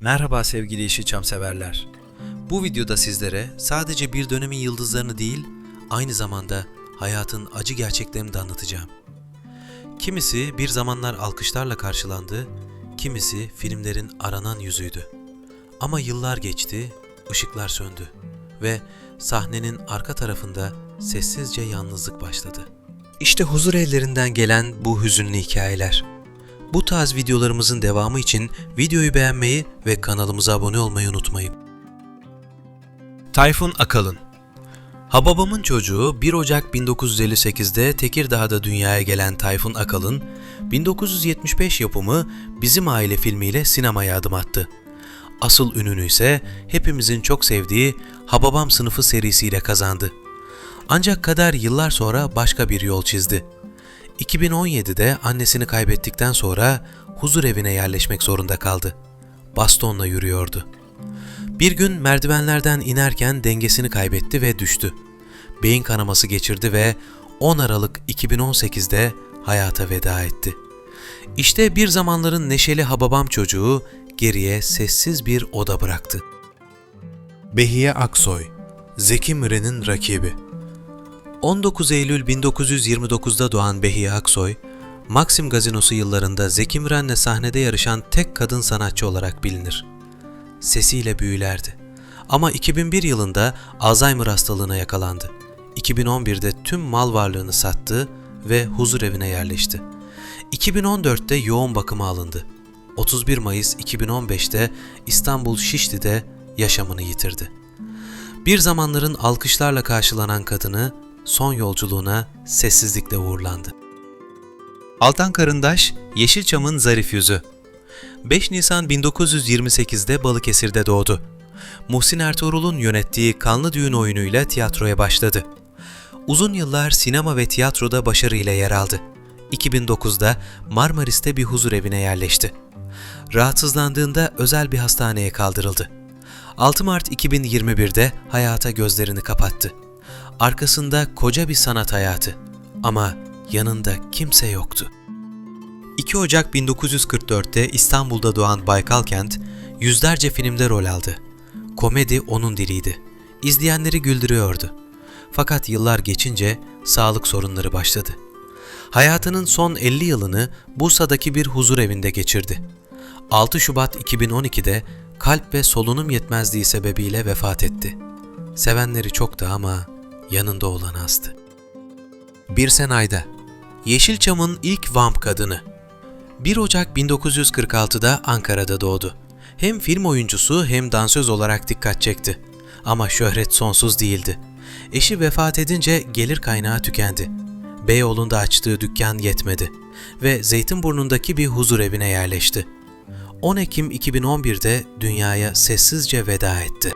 Merhaba sevgili Yeşilçam severler. Bu videoda sizlere sadece bir dönemin yıldızlarını değil, aynı zamanda hayatın acı gerçeklerini de anlatacağım. Kimisi bir zamanlar alkışlarla karşılandı, kimisi filmlerin aranan yüzüydü. Ama yıllar geçti, ışıklar söndü ve sahnenin arka tarafında sessizce yalnızlık başladı. İşte huzur evlerinden gelen bu hüzünlü hikayeler. Bu tarz videolarımızın devamı için videoyu beğenmeyi ve kanalımıza abone olmayı unutmayın. Tayfun Akalın Hababamın çocuğu 1 Ocak 1958'de Tekirdağ'da dünyaya gelen Tayfun Akalın, 1975 yapımı Bizim Aile filmiyle sinemaya adım attı. Asıl ününü ise hepimizin çok sevdiği Hababam sınıfı serisiyle kazandı. Ancak kader yıllar sonra başka bir yol çizdi. 2017'de annesini kaybettikten sonra huzur evine yerleşmek zorunda kaldı. Bastonla yürüyordu. Bir gün merdivenlerden inerken dengesini kaybetti ve düştü. Beyin kanaması geçirdi ve 10 Aralık 2018'de hayata veda etti. İşte bir zamanların neşeli Hababam çocuğu geriye sessiz bir oda bıraktı. Behiye Aksoy, Zeki Müren'in rakibi. 19 Eylül 1929'da doğan Behiye Aksoy, Maxim Gazinosu yıllarında Zeki Müren'le sahnede yarışan tek kadın sanatçı olarak bilinir. Sesiyle büyülerdi. Ama 2001 yılında Alzheimer hastalığına yakalandı. 2011'de tüm mal varlığını sattı ve huzur evine yerleşti. 2014'te yoğun bakıma alındı. 31 Mayıs 2015'te İstanbul Şişli'de yaşamını yitirdi. Bir zamanların alkışlarla karşılanan kadını son yolculuğuna sessizlikle uğurlandı. Altan Karındaş, Yeşilçam'ın zarif yüzü. 5 Nisan 1928'de Balıkesir'de doğdu. Muhsin Ertuğrul'un yönettiği Kanlı Düğün oyunuyla tiyatroya başladı. Uzun yıllar sinema ve tiyatroda başarıyla yer aldı. 2009'da Marmaris'te bir huzur evine yerleşti. Rahatsızlandığında özel bir hastaneye kaldırıldı. 6 Mart 2021'de hayata gözlerini kapattı. Arkasında koca bir sanat hayatı ama yanında kimse yoktu. 2 Ocak 1944'te İstanbul'da doğan Baykal Kent yüzlerce filmde rol aldı. Komedi onun diliydi. İzleyenleri güldürüyordu. Fakat yıllar geçince sağlık sorunları başladı. Hayatının son 50 yılını Bursa'daki bir huzur evinde geçirdi. 6 Şubat 2012'de kalp ve solunum yetmezliği sebebiyle vefat etti. Sevenleri çoktu ama yanında olan azdı. Bir Senay'da Yeşilçam'ın ilk vamp kadını 1 Ocak 1946'da Ankara'da doğdu. Hem film oyuncusu hem dansöz olarak dikkat çekti. Ama şöhret sonsuz değildi. Eşi vefat edince gelir kaynağı tükendi. Beyoğlu'nda açtığı dükkan yetmedi ve Zeytinburnu'ndaki bir huzur evine yerleşti. 10 Ekim 2011'de dünyaya sessizce veda etti.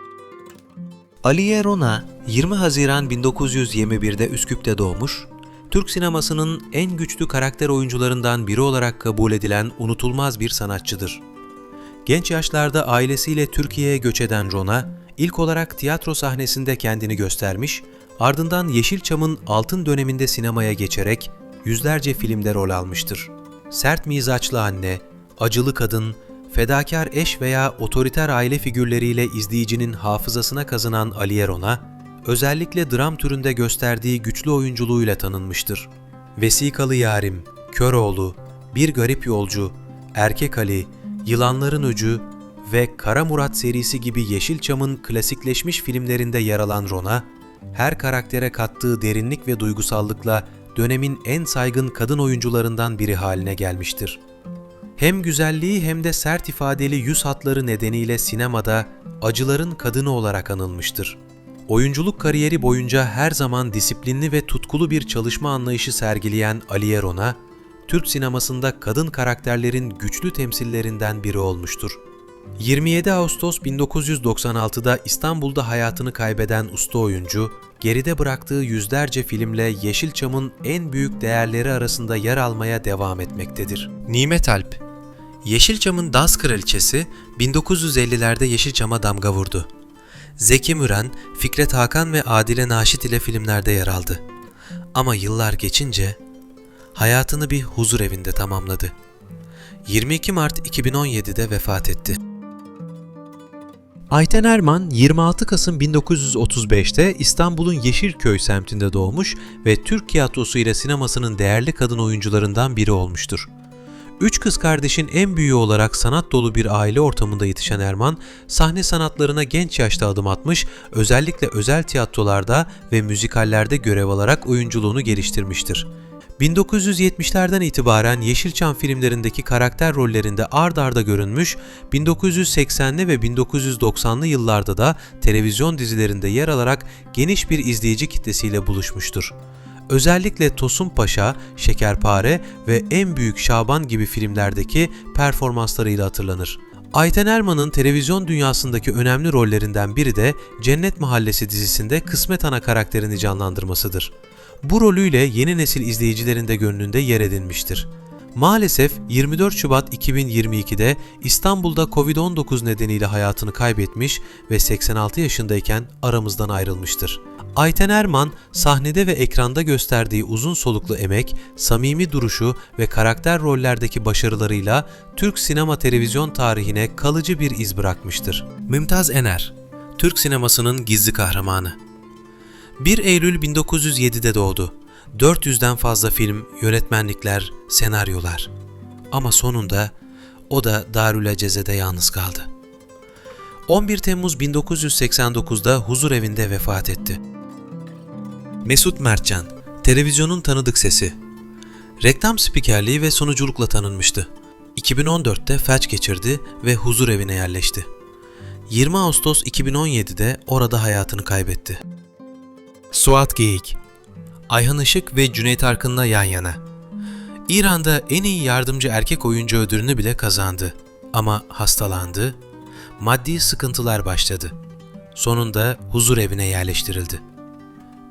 Aliye Rona 20 Haziran 1921'de Üsküp'te doğmuş, Türk sinemasının en güçlü karakter oyuncularından biri olarak kabul edilen unutulmaz bir sanatçıdır. Genç yaşlarda ailesiyle Türkiye'ye göç eden Rona, ilk olarak tiyatro sahnesinde kendini göstermiş, ardından Yeşilçam'ın altın döneminde sinemaya geçerek yüzlerce filmde rol almıştır. Sert mizaçlı anne, acılı kadın, fedakar eş veya otoriter aile figürleriyle izleyicinin hafızasına kazınan Aliye Rona, özellikle dram türünde gösterdiği güçlü oyunculuğuyla tanınmıştır. Vesikalı Yarim, Köroğlu, Bir Garip Yolcu, Erkek Ali, Yılanların Öcü ve Kara Murat serisi gibi Yeşilçam'ın klasikleşmiş filmlerinde yer alan Rona, her karaktere kattığı derinlik ve duygusallıkla dönemin en saygın kadın oyuncularından biri haline gelmiştir. Hem güzelliği hem de sert ifadeli yüz hatları nedeniyle sinemada acıların kadını olarak anılmıştır. Oyunculuk kariyeri boyunca her zaman disiplinli ve tutkulu bir çalışma anlayışı sergileyen Aliye Rona, Türk sinemasında kadın karakterlerin güçlü temsillerinden biri olmuştur. 27 Ağustos 1996'da İstanbul'da hayatını kaybeden usta oyuncu, geride bıraktığı yüzlerce filmle Yeşilçam'ın en büyük değerleri arasında yer almaya devam etmektedir. Nimet Alp Yeşilçam'ın dans kraliçesi 1950'lerde Yeşilçam'a damga vurdu. Zeki Müren, Fikret Hakan ve Adile Naşit ile filmlerde yer aldı. Ama yıllar geçince hayatını bir huzur evinde tamamladı. 22 Mart 2017'de vefat etti. Ayten Erman 26 Kasım 1935'te İstanbul'un Yeşilköy semtinde doğmuş ve Türk tiyatrosu ile sinemasının değerli kadın oyuncularından biri olmuştur. Üç kız kardeşin en büyüğü olarak sanat dolu bir aile ortamında yetişen Erman, sahne sanatlarına genç yaşta adım atmış, özellikle özel tiyatrolarda ve müzikallerde görev alarak oyunculuğunu geliştirmiştir. 1970'lerden itibaren Yeşilçam filmlerindeki karakter rollerinde ard arda görünmüş, 1980'li ve 1990'lı yıllarda da televizyon dizilerinde yer alarak geniş bir izleyici kitlesiyle buluşmuştur. Özellikle Tosun Paşa, Şekerpare ve En Büyük Şaban gibi filmlerdeki performanslarıyla hatırlanır. Ayten Erman'ın televizyon dünyasındaki önemli rollerinden biri de Cennet Mahallesi dizisinde Kısmet Ana karakterini canlandırmasıdır. Bu rolüyle yeni nesil izleyicilerin de gönlünde yer edinmiştir. Maalesef 24 Şubat 2022'de İstanbul'da Covid-19 nedeniyle hayatını kaybetmiş ve 86 yaşındayken aramızdan ayrılmıştır. Ayten Erman, sahnede ve ekranda gösterdiği uzun soluklu emek, samimi duruşu ve karakter rollerdeki başarılarıyla Türk sinema televizyon tarihine kalıcı bir iz bırakmıştır. Mümtaz Ener, Türk sinemasının gizli kahramanı. 1 Eylül 1907'de doğdu. 400'den fazla film, yönetmenlikler, senaryolar. Ama sonunda o da Darül Aceze'de yalnız kaldı. 11 Temmuz 1989'da huzur evinde vefat etti. Mesut Mertcan, televizyonun tanıdık sesi. Reklam spikerliği ve sunuculukla tanınmıştı. 2014'te felç geçirdi ve huzur evine yerleşti. 20 Ağustos 2017'de orada hayatını kaybetti. Suat Geyik Ayhan Işık ve Cüneyt Arkın'la yan yana. İran'da en iyi yardımcı erkek oyuncu ödülünü bile kazandı. Ama hastalandı, maddi sıkıntılar başladı. Sonunda huzur evine yerleştirildi.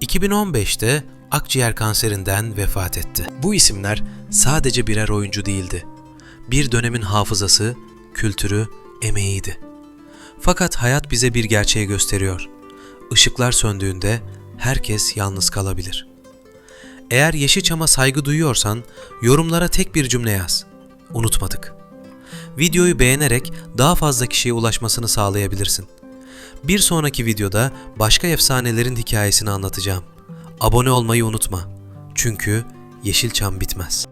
2015'te akciğer kanserinden vefat etti. Bu isimler sadece birer oyuncu değildi. Bir dönemin hafızası, kültürü, emeğiydi. Fakat hayat bize bir gerçeği gösteriyor. Işıklar söndüğünde herkes yalnız kalabilir. Eğer Yeşilçam'a saygı duyuyorsan yorumlara tek bir cümle yaz. Unutmadık. Videoyu beğenerek daha fazla kişiye ulaşmasını sağlayabilirsin. Bir sonraki videoda başka efsanelerin hikayesini anlatacağım. Abone olmayı unutma. Çünkü Yeşilçam bitmez.